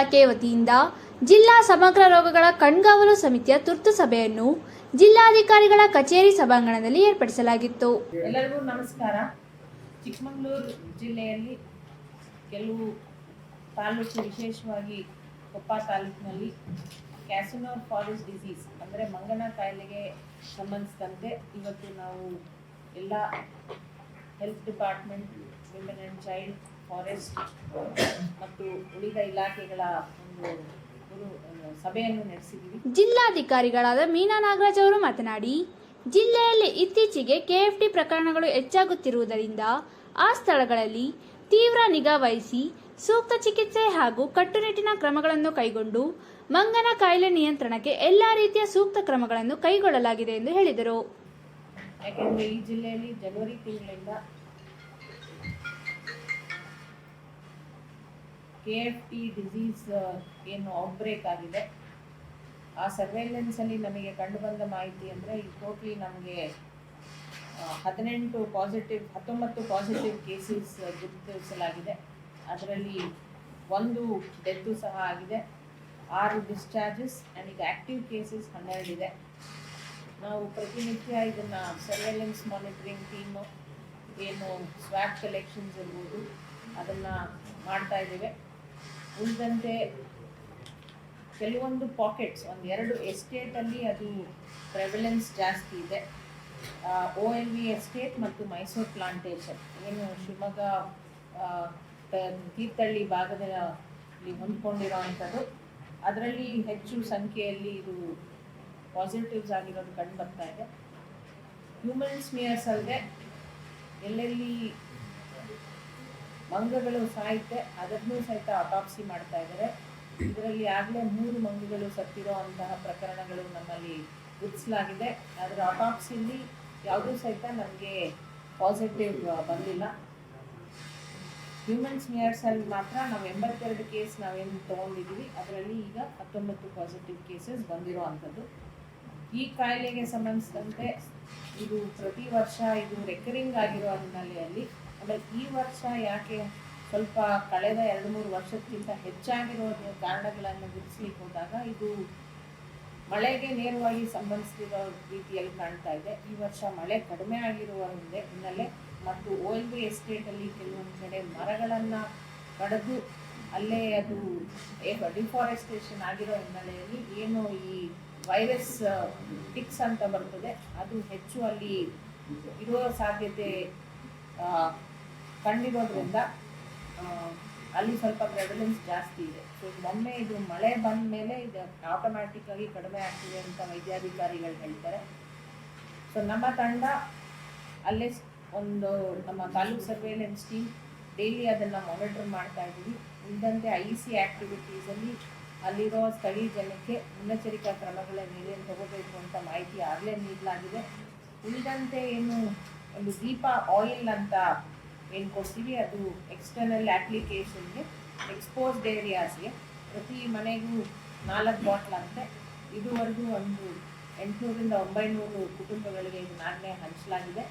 ಇಲಾಖೆ ವತಿಯಿಂದ ಜಿಲ್ಲಾ ಸಮಗ್ರ ರೋಗಗಳ ಕಣ್ಗಾವಲು ಸಮಿತಿಯ ತುರ್ತು ಸಭೆಯನ್ನು ಜಿಲ್ಲಾಧಿಕಾರಿಗಳ ಕಚೇರಿ ಸಭಾಂಗಣದಲ್ಲಿ ಏರ್ಪಡಿಸಲಾಗಿತ್ತು. ಎಲ್ಲರಿಗೂ ನಮಸ್ಕಾರ. ಚಿಕ್ಕಮಗಳೂರು ಜಿಲ್ಲೆಯಲ್ಲಿ ಕೆಲವು ತಾಲೂಕು ವಿಶೇಷವಾಗಿ ಕೊಪ್ಪ ತಾಲೂಕಿನಲ್ಲಿ ಕ್ಯಾಸಿನೋ ಫಾರೆಸ್ಟ್ ಡಿಸೀಸ್ ಅಂದರೆ ಮಂಗನ ಕಾಯಿಲೆಗೆ ಸಂಬಂಧಿಸಿದಂತೆ ಇವತ್ತು ನಾವು ಎಲ್ಲ health department women and child forest ಮತ್ತು ಉಳಿದ ಇಲಾಖೆಗಳ ಒಂದು ಸಭೆಯನ್ನು ನಡೆಸಿದ್ದೀವಿ. ಜಿಲ್ಲಾಧಿಕಾರಿಗಳಾದ ಮೀನಾ ನಾಗರಾಜ್ ಅವರು ಮಾತನಾಡಿ ಜಿಲ್ಲೆಯಲ್ಲಿ ಇತ್ತೀಚೆಗೆ ಕೆಎಫ್ಡಿ ಪ್ರಕರಣಗಳು ಹೆಚ್ಚಾಗುತ್ತಿರುವುದರಿಂದ ಆ ಸ್ಥಳಗಳಲ್ಲಿ ತೀವ್ರ ನಿಗಾ ವಹಿಸಿ ಸೂಕ್ತ ಚಿಕಿತ್ಸೆ ಹಾಗೂ ಕಟ್ಟುನಿಟ್ಟಿನ ಕ್ರಮಗಳನ್ನು ಕೈಗೊಂಡು ಮಂಗನ ಕಾಯಿಲೆ ನಿಯಂತ್ರಣಕ್ಕೆ ಎಲ್ಲ ರೀತಿಯ ಸೂಕ್ತ ಕ್ರಮಗಳನ್ನು ಕೈಗೊಳ್ಳಲಾಗಿದೆ ಎಂದು ಹೇಳಿದರು. ಯಾಕೆಂದರೆ ಈ ಜಿಲ್ಲೆಯಲ್ಲಿ ಜನವರಿ ತಿಂಗಳಿಂದ ಕೆ ಎಫ್ ಟಿ ಡಿಸೀಸ್ ಏನು ಔಟ್ಬ್ರೇಕ್ ಆಗಿದೆ. ಆ ಸರ್ವೇಲೆನ್ಸಲ್ಲಿ ನಮಗೆ ಕಂಡುಬಂದ ಮಾಹಿತಿ ಅಂದರೆ ಈ ಟೋಟ್ಲಿ ನಮಗೆ ಹದಿನೆಂಟು ಪಾಸಿಟಿವ್ ಹತ್ತೊಂಬತ್ತು ಪಾಸಿಟಿವ್ ಕೇಸಸ್ ಗುರುತಿಸಲಾಗಿದೆ. ಅದರಲ್ಲಿ ಒಂದು ಡೆತ್ತು ಸಹ ಆಗಿದೆ. ಆರು ಡಿಸ್ಚಾರ್ಜಸ್ ಆ್ಯಂಡ್ ಈಗ ಆ್ಯಕ್ಟಿವ್ ಕೇಸಸ್ ಹನ್ನೆರಡಿದೆ ನಾವು ಪ್ರತಿನಿತ್ಯ ಇದನ್ನು ಸರ್ವೆಲೆನ್ಸ್ ಮಾನಿಟರಿಂಗ್ ಟೀಮು ಏನು ಸ್ವಾಪ್ ಕಲೆಕ್ಷನ್ಸ್ ಇರ್ಬೋದು, ಅದನ್ನು ಮಾಡ್ತಾ ಇದ್ದೇವೆ. ಉಳಿದಂತೆ ಕೆಲವೊಂದು ಪಾಕೆಟ್ಸ್ ಒಂದು ಎರಡು ಎಸ್ಟೇಟಲ್ಲಿ ಅದು ಪ್ರೆವಲೆನ್ಸ್ ಜಾಸ್ತಿ ಇದೆ. ಒ ಎಲ್ ವಿ ಎಸ್ಟೇಟ್ ಮತ್ತು ಮೈಸೂರು ಪ್ಲಾಂಟೇಶನ್ ಏನು ಶಿವಮೊಗ್ಗ ತೀರ್ಥಹಳ್ಳಿ ಭಾಗದಲ್ಲಿ ಹೊಂದ್ಕೊಂಡಿರೋವಂಥದ್ದು. ಅದರಲ್ಲಿ ಹೆಚ್ಚು ಸಂಖ್ಯೆಯಲ್ಲಿ ಇದು ಪಾಸಿಟಿವ್ಸ್ ಆಗಿರೋದು ಕಂಡು ಬರ್ತಾ ಇದೆ. ಹ್ಯೂಮನ್ ಸ್ಮಿಯರ್ಸ್ ಅಲ್ಲದೆ ಎಲ್ಲೆಲ್ಲಿ ಮಂಗಗಳು ಸಾಯುತ್ತೆ ಅದನ್ನು ಸಹಿತ ಅಟಾಪ್ಸಿ ಮಾಡ್ತಾ ಇದ್ದಾರೆ ಇದರಲ್ಲಿ ಆಗಲೇ ಮೂರು ಮಂಗಗಳು ಸತ್ತಿರೋ ಅಂತಹ ಪ್ರಕರಣಗಳು ನಮ್ಮಲ್ಲಿ ಗುರುತಿಸಲಾಗಿದೆ. ಅದರ ಅಟಾಪ್ಸಿಲಿ ಯಾವುದೂ ಸಹಿತ ನಮಗೆ ಪಾಸಿಟಿವ್ ಬಂದಿಲ್ಲ. ಹ್ಯೂಮನ್ ಸ್ಮಿಯರ್ಸಲ್ಲಿ ಮಾತ್ರ ನಾವು ಎಂಬತ್ತೆರಡು ಕೇಸ್ ನಾವೇನು ತೊಗೊಂಡಿದ್ದೀವಿ ಅದರಲ್ಲಿ ಈಗ ಹತ್ತೊಂಬತ್ತು ಪಾಸಿಟಿವ್ ಕೇಸಸ್ ಬಂದಿರೋ ಅಂಥದ್ದು. ಈ ಕಾಯಿಲೆಗೆ ಸಂಬಂಧಿಸಿದಂತೆ ಇದು ಪ್ರತಿ ವರ್ಷ ಇದು ರೆಕರಿಂಗ್ ಆಗಿರೋ ಹಿನ್ನೆಲೆಯಲ್ಲಿ ಆಮೇಲೆ ಈ ವರ್ಷ ಯಾಕೆ ಸ್ವಲ್ಪ ಕಳೆದ ಎರಡು ಮೂರು ವರ್ಷಕ್ಕಿಂತ ಹೆಚ್ಚಾಗಿರೋ ಕಾರಣಗಳನ್ನು ಗುರುತಿಸ್ಲಿಕ್ಕೆ ಹೋದಾಗ ಇದು ಮಳೆಗೆ ನೇರವಾಗಿ ಸಂಬಂಧಿಸಿರೋ ರೀತಿಯಲ್ಲಿ ಕಾಣ್ತಾ ಇದೆ. ಈ ವರ್ಷ ಮಳೆ ಕಡಿಮೆ ಆಗಿರುವ ಹಿಂದೆ ಹಿನ್ನೆಲೆ ಮತ್ತು ಓ ಎಲ್ ಬಿ ಎಸ್ಟೇಟಲ್ಲಿ ಕೆಲವೊಂದು ಕಡೆ ಮರಗಳನ್ನು ಕಡಿದು ಅಲ್ಲೇ ಅದು ಡಿಫಾರೆಸ್ಟೇಷನ್ ಆಗಿರೋ ಹಿನ್ನೆಲೆಯಲ್ಲಿ ಏನು ಈ ವೈರಸ್ ಟಿಕ್ಸ್ ಅಂತ ಬರ್ತದೆ. ಅದು ಹೆಚ್ಚು ಅಲ್ಲಿ ಇರುವ ಸಾಧ್ಯತೆ ಕಂಡಿರೋದ್ರಿಂದ ಅಲ್ಲಿ ಸ್ವಲ್ಪ ಪ್ರೆವಲೆನ್ಸ್ ಜಾಸ್ತಿ ಇದೆ. ಸೊ ಮೊನ್ನೆ ಇದು ಮಳೆ ಬಂದ ಮೇಲೆ ಇದು ಆಟೋಮ್ಯಾಟಿಕ್ ಆಗಿ ಕಡಿಮೆ ಆಗ್ತಿದೆ ಅಂತ ವೈದ್ಯಾಧಿಕಾರಿಗಳು ಹೇಳ್ತಾರೆ. ಸೊ ನಮ್ಮ ತಂಡ ಅಲ್ಲೇ ಒಂದು ನಮ್ಮ ತಾಲೂಕ್ ಸರ್ವೇಲೆನ್ಸ್ ಟೀಮ್ ಡೈಲಿ ಅದನ್ನು ಮಾನಿಟರ್ ಮಾಡ್ತಾ ಇದ್ದೀವಿ. ಉಳಿದಂತೆ ಐ ಸಿ ಆ್ಯಕ್ಟಿವಿಟೀಸಲ್ಲಿ ಅಲ್ಲಿರೋ ಸ್ಥಳೀಯ ಜನಕ್ಕೆ ಮುನ್ನೆಚ್ಚರಿಕಾ ಕ್ರಮಗಳನ್ನು ಏನೇನು ತಗೋಬೇಕು ಅಂತ ಮಾಹಿತಿ ಆಗಲೇ ನೀಡಲಾಗಿದೆ. ಉಳಿದಂತೆ ಏನು ಒಂದು ದೀಪ ಆಯಿಲ್ ಅಂತ ಏನು ಕೊಡ್ತೀವಿ? ಅದು ಎಕ್ಸ್ಟರ್ನಲ್ ಅಪ್ಲಿಕೇಶನ್ಗೆ ಎಕ್ಸ್ಪೋಸ್ಡ್ ಏರಿಯಾಸ್ಗೆ ಪ್ರತಿ ಮನೆಗೂ ನಾಲ್ಕು ಬಾಟ್ಲ್ ಅಂತೆ ಇದುವರೆಗೂ ಒಂದು ಎಂಟುನೂರಿಂದ ಒಂಬೈನೂರು ಕುಟುಂಬಗಳಿಗೆ ಇದನ್ನಾಗಲೇ ಹಂಚಲಾಗಿದೆ.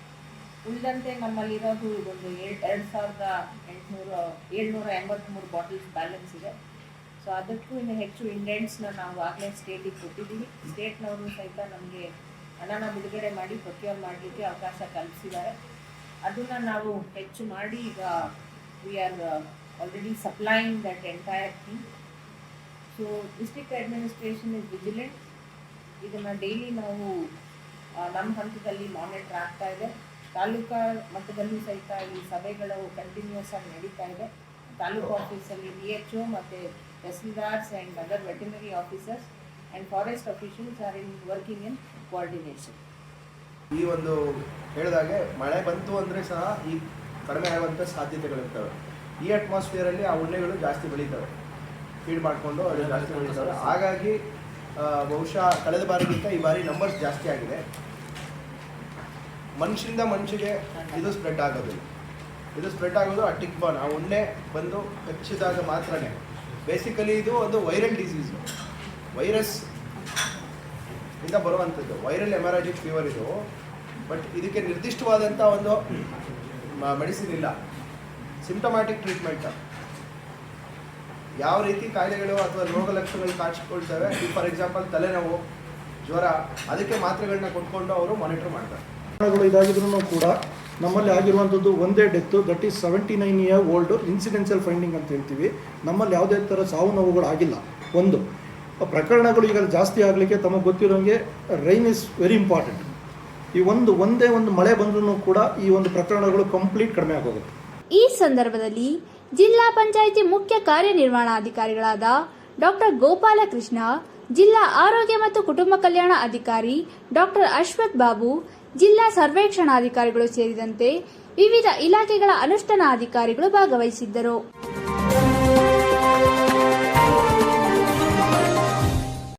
ಉಳಿದಂತೆ ನಮ್ಮಲ್ಲಿರೋದು ಒಂದು ಎರಡು ಎರಡು ಸಾವಿರದ ಎಂಟುನೂರು, ಏಳ್ನೂರ ಎಂಬತ್ತ್ಮೂರು ಬಾಟಲ್ಸ್ ಬ್ಯಾಲೆನ್ಸ್ ಇದೆ. ಸೊ ಅದಕ್ಕೂ ಇನ್ನು ಹೆಚ್ಚು ಇಂಡೆಂಟ್ಸ್ನ ನಾವು ಆಗಲೇ ಸ್ಟೇಟಿಗೆ ಕೊಟ್ಟಿದ್ದೀವಿ. ಸ್ಟೇಟ್ನವರು ಸಹಿತ ನಮಗೆ ಹಣನ ಬಿಡುಗಡೆ ಮಾಡಿ ಪ್ರೊಕ್ಯೂರ್ ಮಾಡಲಿಕ್ಕೆ ಅವಕಾಶ ಕಲ್ಪಿಸಿದ್ದಾರೆ. ಅದನ್ನು ನಾವು ಹೆಚ್ಚು ಮಾಡಿ ಈಗ we are already supplying that entire thing so district administration is vigilant ಇದನ್ನು ಡೈಲಿ ನಾವು ನಮ್ಮ ಹಂತದಲ್ಲಿ ಮಾನಿಟರ್ ಆಗ್ತಾ ಇದೆ. ತಾಲೂಕಾ ಮಟ್ಟದಲ್ಲೂ ಸಹಿತ ಈ ಸಭೆಗಳು ಕಂಟಿನ್ಯೂಸ್ ಆಗಿ ನಡೀತಾ ಇದೆ. ತಾಲೂಕು ಆಫೀಸಲ್ಲಿ ಡಿ ಎಚ್ ಒ ಮತ್ತು tahsildars and other veterinary officers and forest officials are in working in coordination ಈ ಒಂದು ಹೇಳಿದಾಗೆ ಮಳೆ ಬಂತು ಅಂದರೆ ಸಹ ಈ ಕಡಿಮೆ ಆಗುವಂಥ ಸಾಧ್ಯತೆಗಳಿರ್ತವೆ. ಈ ಅಟ್ಮಾಸ್ಫಿಯರಲ್ಲಿ ಆ ಉಣ್ಣೆಗಳು ಜಾಸ್ತಿ ಬೆಳೀತವೆ. ಫೀಡ್ ಮಾಡಿಕೊಂಡು ಅದು ಜಾಸ್ತಿ ಬೆಳೀತವೆ. ಹಾಗಾಗಿ ಬಹುಶಃ ಕಳೆದ ಬಾರಿಗಿಂತ ಈ ಬಾರಿ ನಂಬರ್ಸ್ ಜಾಸ್ತಿ ಆಗಿದೆ. ಮನುಷ್ಯರಿಂದ ಮನುಷ್ಯಗೆ ಇದು ಸ್ಪ್ರೆಡ್ ಆಗೋದು ಇದು ಸ್ಪ್ರೆಡ್ ಆಗೋದು ಆ ಟಿಕ್ ಬಾನ್ ಆ ಉಣ್ಣೆ ಬಂದು ಕಚ್ಚಿದಾಗ ಮಾತ್ರನೇ. ಬೇಸಿಕಲಿ ಇದು ಒಂದು ವೈರಲ್ ಡಿಸೀಸು ವೈರಸ್ ಇಂದ ಬರುವಂಥದ್ದು ವೈರಲ್ ಎಮರಾಜಿಕ್ ಫೀವರ್ ಇದು. ಬಟ್ ಇದಕ್ಕೆ ನಿರ್ದಿಷ್ಟವಾದಂಥ ಒಂದು ಮೆಡಿಸಿನ್ ಇಲ್ಲ. ಸಿಂಟಮ್ಯಾಟಿಕ್ ಟ್ರೀಟ್ಮೆಂಟ್ ಯಾವ ರೀತಿ ಕಾಯಿಲೆಗಳು ಅಥವಾ ರೋಗ ಲಕ್ಷಣಗಳು ಕಾಣಿಸ್ಕೊಳ್ತವೆ? ಈಗ ಫಾರ್ ಎಕ್ಸಾಂಪಲ್ ತಲೆನೋವು, ಜ್ವರ, ಅದಕ್ಕೆ ಮಾತ್ರೆಗಳನ್ನ ಕೊಟ್ಕೊಂಡು ಅವರು ಮಾನಿಟರ್ ಮಾಡ್ತಾರೆ. ಇದಾಗಿದ್ರೂ ಕೂಡ ನಮ್ಮಲ್ಲಿ ಆಗಿರುವಂಥದ್ದು ಒಂದೇ death that is seventy nine year old incidental finding ಅಂತ ಹೇಳ್ತೀವಿ. ನಮ್ಮಲ್ಲಿ ಯಾವುದೇ ಥರ ಸಾವು ನೋವುಗಳು ಆಗಿಲ್ಲ ಒಂದು ಪ್ರಕರಣಗಳು ಈಗ ಜಾಸ್ತಿ ಆಗಲಿಕ್ಕೆ ತಮಗೆ ಗೊತ್ತಿರೋಂಗೆ ರೈನ್ ಇಸ್ ವೆರಿ ಇಂಪಾರ್ಟೆಂಟ್ ಈ ಒಂದು, ಒಂದೇ ಒಂದು ಮಳೆ ಬಂದರೂ ಕೂಡ ಈ ಒಂದು ಪ್ರಕರಣಗಳು ಕಂಪ್ಲೀಟ್ ಕಡಿಮೆ ಆಗೋಗುತ್ತೆ. ಈ ಸಂದರ್ಭದಲ್ಲಿ ಜಿಲ್ಲಾ ಪಂಚಾಯಿತಿ ಮುಖ್ಯ ಕಾರ್ಯನಿರ್ವಹಣಾಧಿಕಾರಿಗಳಾದ ಡಾಕ್ಟರ್ ಗೋಪಾಲಕೃಷ್ಣ, ಜಿಲ್ಲಾ ಆರೋಗ್ಯ ಮತ್ತು ಕುಟುಂಬ ಕಲ್ಯಾಣ ಅಧಿಕಾರಿ ಡಾಕ್ಟರ್ ಅಶ್ವಥ್ ಬಾಬು, ಜಿಲ್ಲಾ ಸರ್ವೇಕ್ಷಣಾಧಿಕಾರಿಗಳು ಸೇರಿದಂತೆ ವಿವಿಧ ಇಲಾಖೆಗಳ ಅನುಷ್ಠಾನಾಧಿಕಾರಿಗಳು ಭಾಗವಹಿಸಿದ್ದರು.